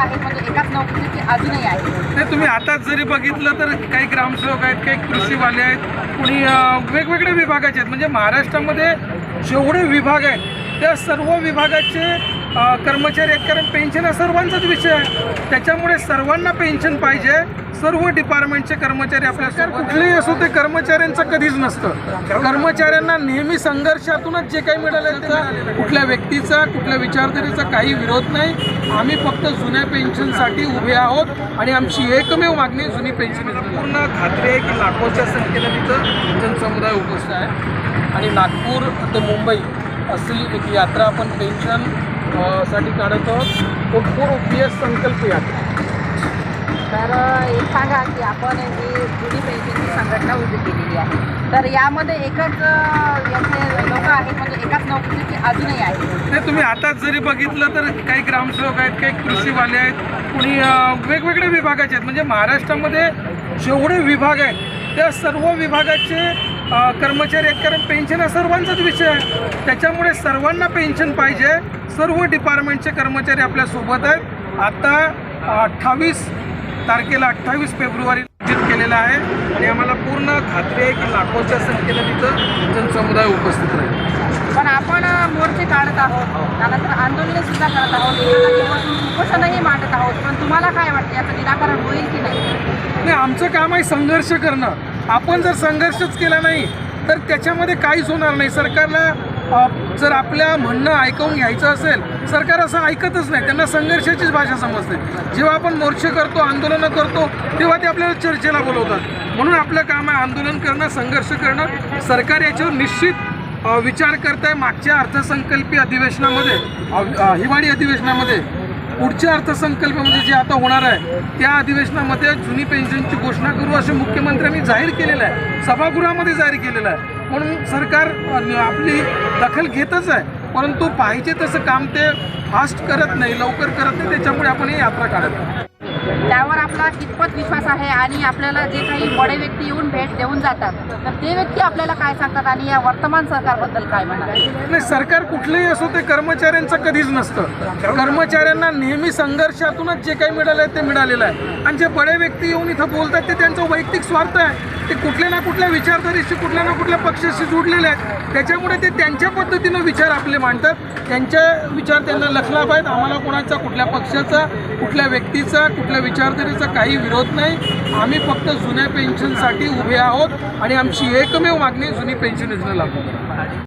आहेत म्हणजे एकाच नोकरीचे अजूनही आहेत ते तुम्ही आताच जरी बघितलं तर काही ग्रामसेवक आहेत काही कृषीवाले आहेत कुणी अं, वेगवेगळे विभागाचे आहेत. म्हणजे महाराष्ट्रामध्ये जेवढे विभाग आहेत त्या सर्व विभागाचे अं, कर्मचारी आहेत. कारण पेन्शन हा सर्वांचाच विषय आहे. त्याच्यामुळे सर्वांना पेन्शन पाहिजे. सर्व डिपार्टमेंटचे कर्मचारी आपल्या सरकार कुठलेही असो ते कर्मचाऱ्यांचं कधीच नसतं. कर्मचाऱ्यांना नेहमी संघर्षातूनच जे काही मिळालं त्याचा कुठल्या व्यक्तीचा कुठल्या विचारधारेचा काही विरोध नाही. आम्ही फक्त जुन्या पेन्शनसाठी उभे आहोत आणि आमची एकमेव मागणी जुनी पेन्शन पूर्ण खात्री आहे की लाखोच्या संख्येनं तिथं जनसमुदाय उपस्थित आहे. आणि नागपूर ते मुंबई असली एक यात्रा आपण पेन्शनसाठी काढत आहोत. तो पी एस संकल्प यात्रा. तर हे सांगा की आपण ही जुनी पेन्शनची संघटना उभी केलेली आहे. तर यामध्ये एकच याचे लोक आहेत म्हणजे एकाच नोकरीचे अजूनही आहेत. नाही तुम्ही आता जरी बघितलं तर काही ग्रामसेवक आहेत काही कृषीवाले आहेत कुणी वेगवेगळ्या वेगवेगळे विभागाचे आहेत. म्हणजे महाराष्ट्रामध्ये जेवढे विभाग आहेत त्या सर्व विभागाचे कर्मचारी आहेत. कारण पेन्शन हा सर्वांचाच विषय आहे. त्याच्यामुळे सर्वांना पेन्शन पाहिजे. सर्व डिपार्टमेंटचे कर्मचारी आपल्यासोबत आहेत. आता अठ्ठावीस तारखेला अठ्ठावीस फेब्रुवारी आयोजित केलेला आहे आणि आम्हाला पूर्ण खात्री आहे की लाखोच्या संख्येनं तिथं जनसमुदाय उपस्थित राहील. पण आपण मोर्चे काढत आहोत. त्यानंतर आंदोलने सुद्धा करत आहोत. उपोषणही मांडत आहोत. पण तुम्हाला काय वाटतं? याचं निराकरण होईल की नाही? नाही आमचं काम आहे संघर्ष करणं. आपण जर संघर्षच केला नाही तर त्याच्यामध्ये काहीच होणार नाही. सरकारला जर आपल्या म्हणणं ऐकून घ्यायचं असेल सरकार असं ऐकतच नाही त्यांना संघर्षाचीच भाषा समजते. जेव्हा आपण मोर्चे करतो आंदोलनं करतो तेव्हा ते आपल्याला चर्चेला बोलवतात. म्हणून आपलं काम आहे आंदोलन करणं संघर्ष करणं. सरकार याच्यावर निश्चित विचार करत आहे मागच्या अर्थसंकल्पीय अधिवेशनामध्ये हिवाळी अधिवेशनामध्ये. पुढच्या अर्थसंकल्पामध्ये जे आता होणार आहे त्या अधिवेशनामध्ये जुनी पेन्शनची घोषणा करू असे मुख्यमंत्र्यांनी जाहीर केलेलं आहे. सभागृहामध्ये जाहीर केलेलं आहे. म्हणून सरकार आपली दखल घेतच आहे. परंतु पाहिजे तसं काम ते फास्ट करत नाही लवकर करत नाही त्याच्यामुळे आपण ही यात्रा काढत. त्यावर आपला कितपत विश्वास आहे आणि आपल्याला जे काही बडे व्यक्ती येऊन भेट देऊन जातात तर ते व्यक्ती आपल्याला काय सांगतात आणि या वर्तमान सरकारबद्दल काय म्हणाल नाही सरकार कुठलेही असो ते कर्मचाऱ्यांचं कधीच नसतं. कर्मचाऱ्यांना नेहमी संघर्षातूनच जे काही मिळालं आहे ते मिळालेलं आहे. आणि जे बडे व्यक्ती येऊन इथं बोलतात ते त्यांचा वैयक्तिक स्वार्थ आहे. ते कुठल्या ना कुठल्या विचारधारेशी कुठल्या ना कुठल्या पक्षाशी जुडलेले आहेत. त्याच्यामुळे ते त्यांच्या पद्धतीनं विचार आपले मांडतात. त्यांच्या विचार त्यांना लखलाभ आहेत. आम्हाला कोणाचा कुठल्या पक्षाचा कुठल्या व्यक्तीचा कुठल्या विचारधारेचा काही विरोध नाही. आम्ही फक्त जुन्या पेन्शनसाठी उभे आहोत आणि आमची एकमेव मागणी जुनी पेन्शन योजना लागू करा.